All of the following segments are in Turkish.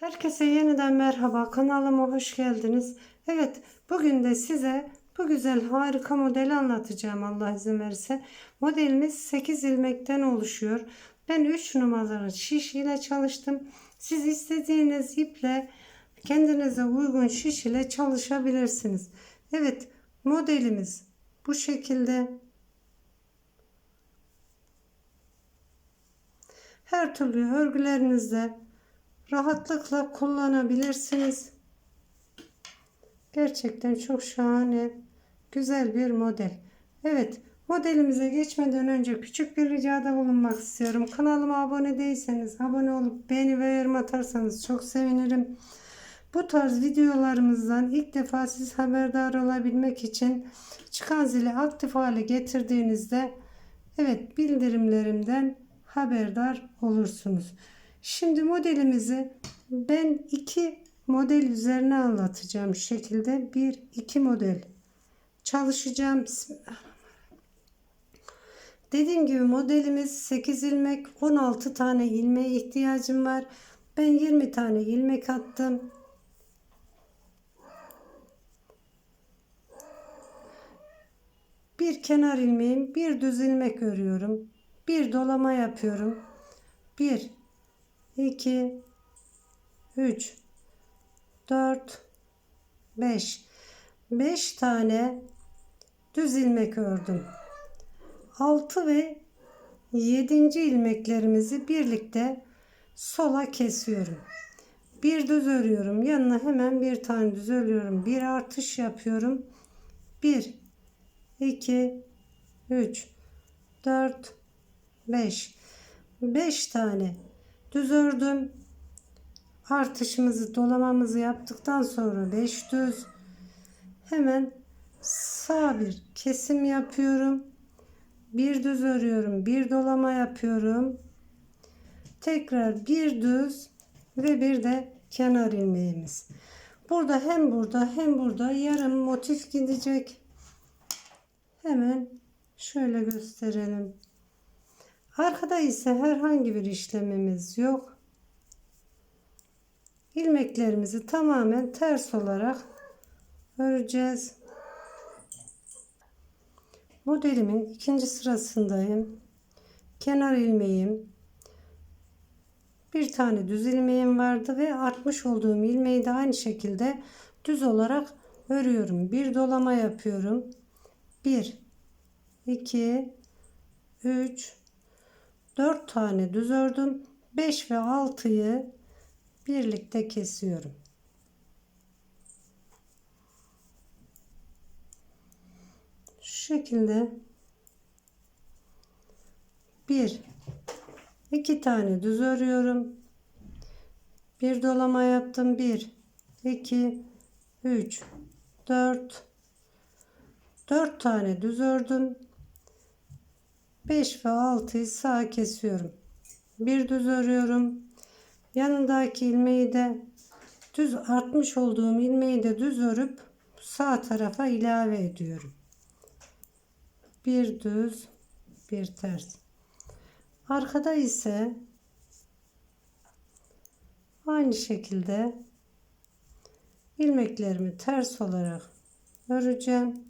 Herkese yeniden merhaba. Kanalıma hoş geldiniz. Evet, bugün de size bu güzel harika modeli anlatacağım Allah izin verirse. Modelimiz 8 ilmekten oluşuyor. Ben 3 numaralı şiş ile çalıştım. Siz istediğiniz iple kendinize uygun şiş ile çalışabilirsiniz. Evet, modelimiz bu şekilde. Her türlü örgülerinizde rahatlıkla kullanabilirsiniz. Gerçekten çok şahane, güzel bir model. Evet, modelimize geçmeden önce küçük bir ricada bulunmak istiyorum. Kanalıma abone değilseniz abone olup beğeni ve yorum atarsanız çok sevinirim. Bu tarz videolarımızdan ilk defa siz haberdar olabilmek için çıkan zili aktif hale getirdiğinizde evet bildirimlerimden haberdar olursunuz. Şimdi modelimizi ben iki model üzerine anlatacağım şekilde. Bir, iki model çalışacağım. Dediğim gibi modelimiz 8 ilmek 16 tane ilmeğe ihtiyacım var. Ben 20 tane ilmek attım. Bir kenar ilmeğim, bir düz ilmek örüyorum. Bir dolama yapıyorum. 1 2 3 4 5 5 tane düz ilmek ördüm. 6 ve 7. ilmeklerimizi birlikte sola kesiyorum. Bir düz örüyorum. Yanına hemen bir tane düz örüyorum. Bir artış yapıyorum. 1 2 3 4 5 5 tane düz ördüm. Artışımızı dolamamızı yaptıktan sonra 5 düz hemen sağ bir kesim yapıyorum. Bir düz örüyorum. Bir dolama yapıyorum. Tekrar bir düz ve bir de kenar ilmeğimiz. Burada hem burada hem burada yarım motif gidecek. Hemen şöyle gösterelim. Arkada ise herhangi bir işlemimiz yok. İlmeklerimizi tamamen ters olarak öreceğiz. Modelimin ikinci sırasındayım. Kenar ilmeğim, bir tane düz ilmeğim vardı ve artmış olduğum ilmeği de aynı şekilde düz olarak örüyorum. Bir dolama yapıyorum. 1 2 3 4 tane düz ördüm. 5 ve 6'yı birlikte kesiyorum. Şu şekilde bir iki tane düz örüyorum. Bir dolama yaptım. 1 2 3 4 4 tane düz ördüm. 5 ve 6'yı sağa kesiyorum. Bir düz örüyorum. Yanındaki ilmeği de düz artmış olduğum ilmeği de düz örüp sağ tarafa ilave ediyorum. Bir düz, bir ters. Arkada ise aynı şekilde ilmeklerimi ters olarak öreceğim.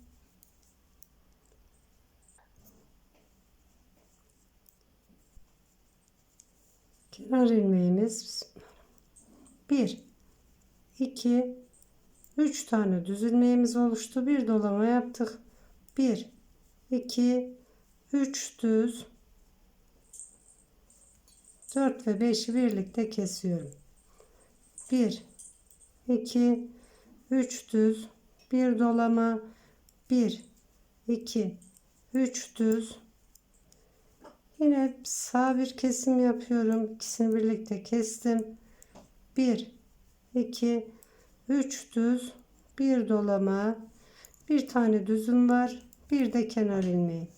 Kenar ilmeğimiz 1 2 3 tane düz ilmeğimiz oluştu. Bir dolama yaptık. 1 2 3 düz. 4 ve 5'i birlikte kesiyorum. 1 2 3 düz. Bir dolama. 1 2 3 düz Yine sağ bir kesim yapıyorum. İkisini birlikte kestim. 1 2 3 düz, bir dolama, bir tane düzüm var, bir de kenar ilmeği.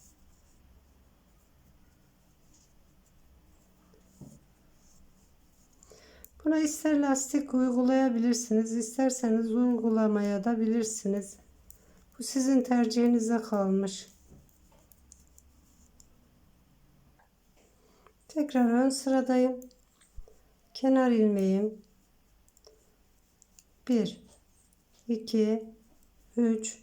Buna ister lastik uygulayabilirsiniz, isterseniz uygulamaya da bilirsiniz. Bu sizin tercihinize kalmış. Tekrar ön sıradayım. Kenar ilmeğim 1 2 3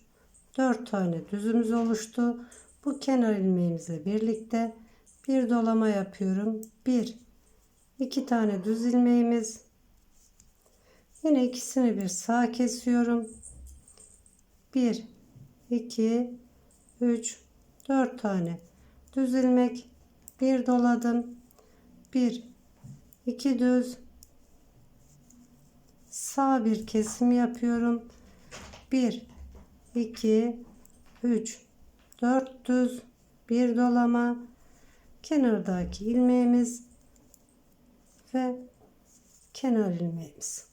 4 tane düzümüz oluştu. Bu kenar ilmeğimizle birlikte bir dolama yapıyorum. 1 2 tane düz ilmeğimiz. Yine ikisini bir sağ kesiyorum. 1 2 3 4 tane düz ilmek bir doladım. 1 2 düz sağ bir kesim yapıyorum. 1 2 3 4 düz bir dolama kenardaki ilmeğimiz ve kenar ilmeğimiz.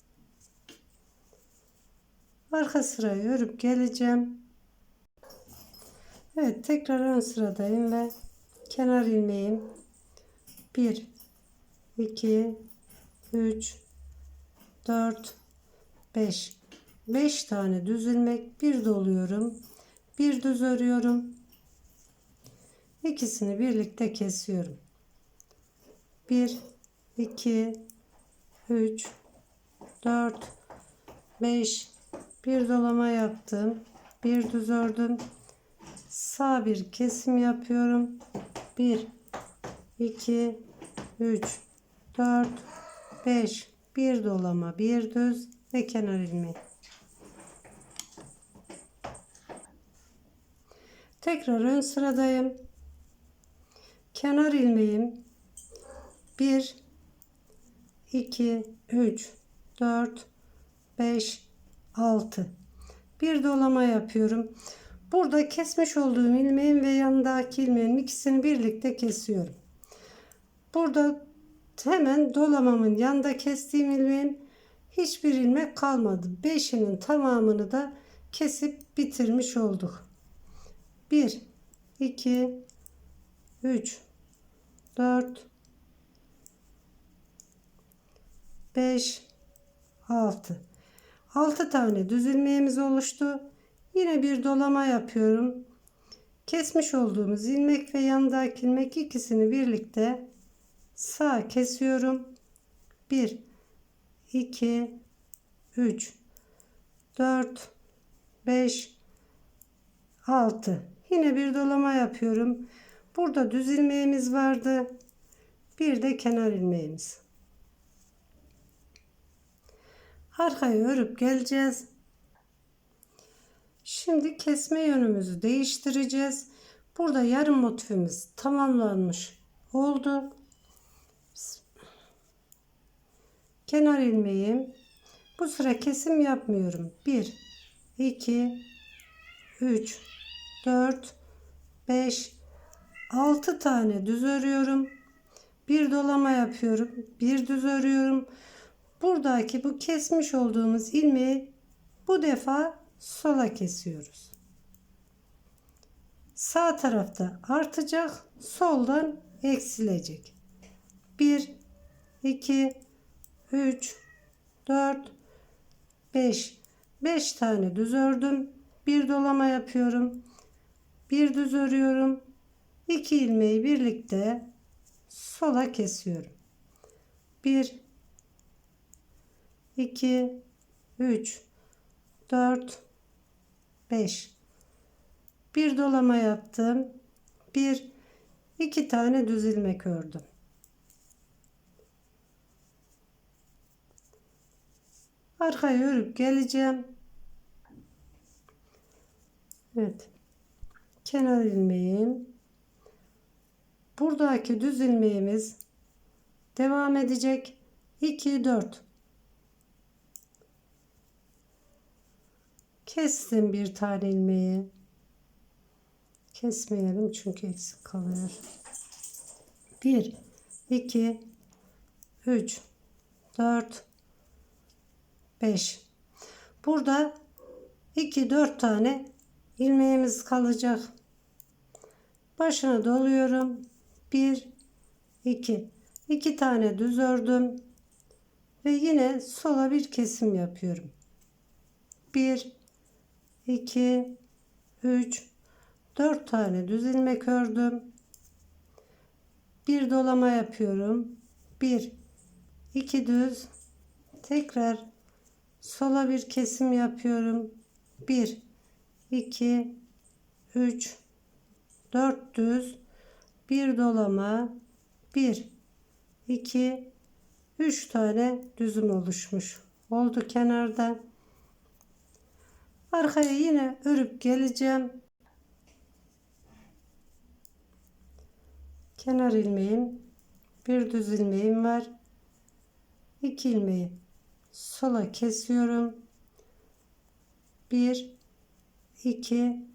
Arka sırayı örüp geleceğim. Evet tekrar ön sıradayım ve kenar ilmeğim 1 2 3 4 5 5 tane düz ilmek bir doluyorum bir düz örüyorum. İkisini birlikte kesiyorum. 1 2 3 4 5 bir dolama yaptım bir düz ördüm. Sağ bir kesim yapıyorum. 1 2 3 4 5 bir dolama bir düz ve kenar ilmeği. Tekrar ön sıradayım. Kenar ilmeğim 1 2 3 4 5 6 bir dolama yapıyorum. Burada kesmiş olduğum ilmeğin ve yanındaki ilmeğin ikisini birlikte kesiyorum. Burada hemen dolamamın yanında kestiğim ilmeğin hiçbir ilmek kalmadı. Beşinin tamamını da kesip bitirmiş olduk. 1 2 3 4 5 6 6 tane düz ilmeğimiz oluştu. Yine bir dolama yapıyorum. Kesmiş olduğumuz ilmek ve yanındaki ilmek ikisini birlikte sağ kesiyorum. 1 2 3 4 5 6 yine bir dolama yapıyorum. Burada düz ilmeğimiz vardı. Bir de kenar ilmeğimiz. Arkayı örüp geleceğiz. Şimdi kesme yönümüzü değiştireceğiz. Burada yarım motifimiz tamamlanmış oldu. Kenar ilmeğim. Bu sıra kesim yapmıyorum. 1 2 3 4 5 6 tane düz örüyorum. Bir dolama yapıyorum bir düz örüyorum. Buradaki bu kesmiş olduğumuz ilmeği bu defa sola kesiyoruz. Sağ tarafta artacak soldan eksilecek. 1 2 3 4 5 5 tane düz ördüm. Bir dolama yapıyorum. Bir düz örüyorum. 2 ilmeği birlikte sola kesiyorum. 1 2 3 4 5 bir dolama yaptım. Bir iki tane düz ilmek ördüm. Arkayı örüp geleceğim. Evet. Kenar ilmeğim. Buradaki düz ilmeğimiz devam edecek. 2 4 Kestim bir tane ilmeği. Kesmeyelim çünkü eksik kalıyor. 1 2 3 4 5 burada 2 4 tane ilmeğimiz kalacak. Başına doluyorum. 1 2 2 tane düz ördüm. Ve yine sola bir kesim yapıyorum. 1 2 3 4 tane düz ilmek ördüm. Bir dolama yapıyorum. 1 2 düz. Tekrar sola bir kesim yapıyorum. 1 2 3 4 düz. Bir dolama. 1 2 3 tane düzüm oluşmuş. Oldu kenarda. Arkaya yine örüp geleceğim. Kenar ilmeğim. Bir düz ilmeğim var. 2 ilmeği sola kesiyorum. 1 2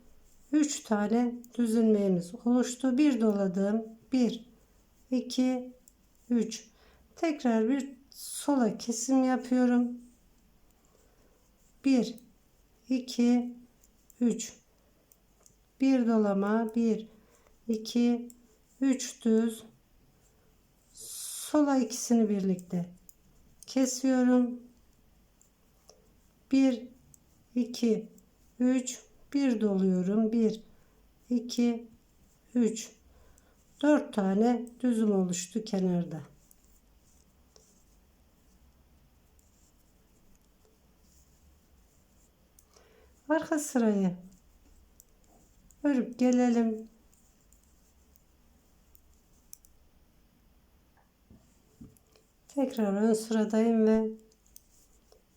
3 tane düz ilmeğimiz oluştu. Bir doladım. 1 2 3 tekrar bir sola kesim yapıyorum. 1 2 3 bir dolama. 1 2 3 düz. Sola ikisini birlikte kesiyorum 1 2 3 1 doluyorum. 1 2 3 4 tane düzüm oluştu kenarda. Arka sırayı örüp gelelim. Tekrar ön sıradayım ve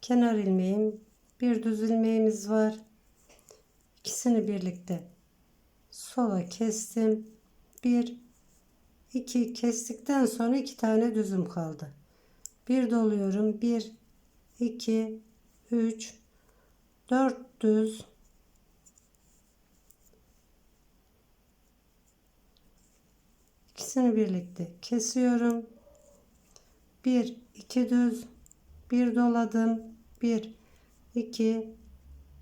kenar ilmeğim bir düz ilmeğimiz var. İkisini birlikte sola kestim. Bir iki kestikten sonra iki tane düzüm kaldı. Bir doluyorum. Bir iki üç dört düz. İkisini birlikte kesiyorum. Bir iki düz. Bir doladım bir iki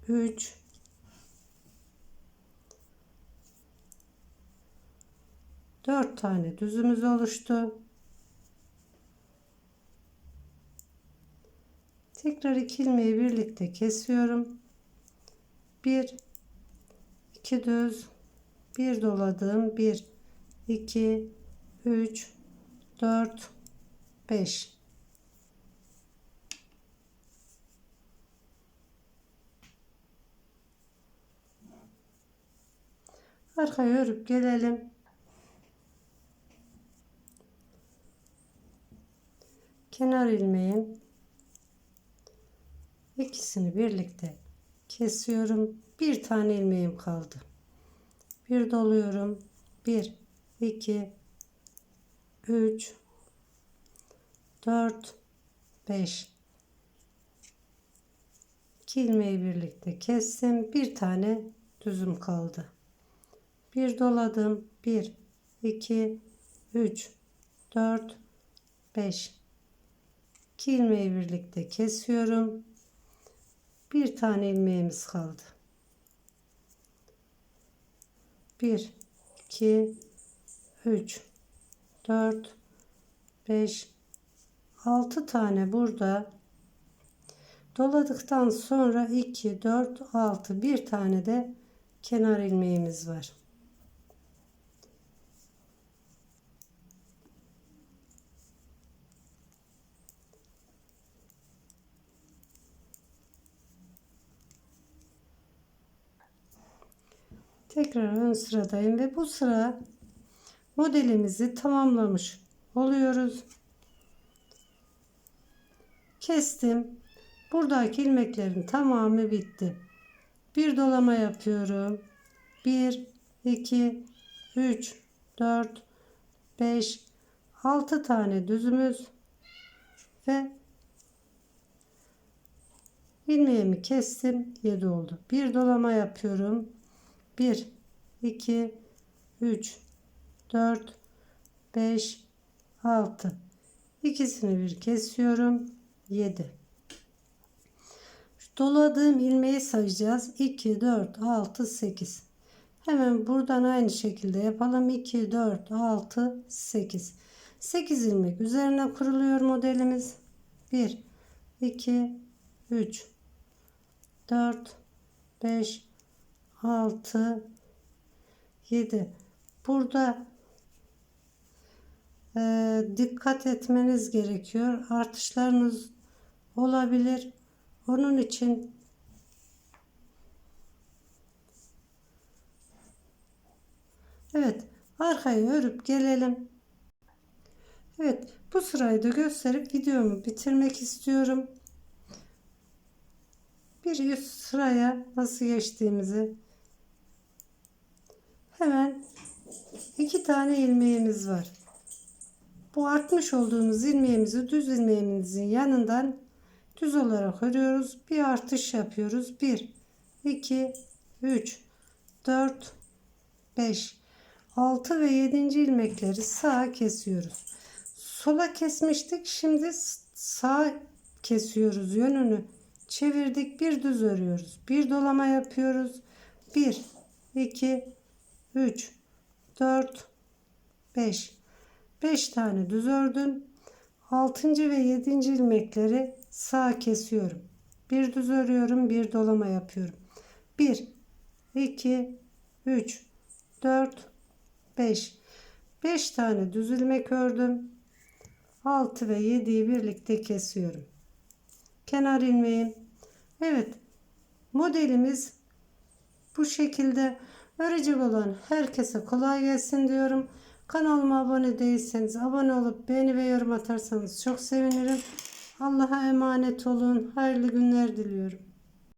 üç. Dört tane düzümüz oluştu. Tekrar iki ilmeği birlikte kesiyorum. Bir iki düz. Bir doladım bir iki üç dört beş arkaya örüp gelelim. Kenar ilmeğin ikisini birlikte kesiyorum. Bir tane ilmeğim kaldı. Bir doluyorum. 1 2 3 4 5 2 ilmeği birlikte kestim. Bir tane düzüm kaldı bir doladım. 1 2 3 4 5 2 ilmeği birlikte kesiyorum. Bir tane ilmeğimiz kaldı. 1 2 3 4 5 6 tane burada. Doladıktan sonra 2 4 6 bir tane de kenar ilmeğimiz var Tekrar ön sıradayım ve bu sıra modelimizi tamamlamış oluyoruz. Kestim. Buradaki ilmeklerin tamamı bitti. Bir dolama yapıyorum. 1 2 3 4 5 6 tane düzümüz ve ilmeğimi kestim 7 oldu bir dolama yapıyorum 1 2 3 4 5 6 ikisini bir kesiyorum. 7 doladığım ilmeği sayacağız. 2 4 6 8 hemen buradan aynı şekilde yapalım. 2 4 6 8 8 ilmek üzerine kuruluyor modelimiz. 1 2 3 4 5 6 7 burada e, dikkat etmeniz gerekiyor artışlarınız olabilir Onun için Evet, arkayı örüp gelelim. Evet, bu sırayı da gösterip videomu bitirmek istiyorum. Bir üst sıraya nasıl geçtiğimizi hemen iki tane ilmeğimiz var. Bu artmış olduğumuz ilmeğimizi düz ilmeğimizin yanından düz olarak örüyoruz. Bir artış yapıyoruz. 1 2 3 4 5 6 ve 7. ilmekleri sağa kesiyoruz. Sola kesmiştik. Şimdi sağ kesiyoruz yönünü. Çevirdik. Bir düz örüyoruz. Bir dolama yapıyoruz. 1 2 3 4 5 5 tane düz ördüm. 6. ve 7. ilmekleri sağ kesiyorum. Bir düz örüyorum, bir dolama yapıyorum. 1 2 3 4 5 5 tane düz ilmek ördüm. 6 ve 7'yi birlikte kesiyorum. Kenar ilmeğim. Evet. Modelimiz bu şekilde örecek olan herkese kolay gelsin diyorum. Kanalıma abone değilseniz abone olup beğeni ve yorum atarsanız çok sevinirim. Allah'a emanet olun. Hayırlı günler diliyorum.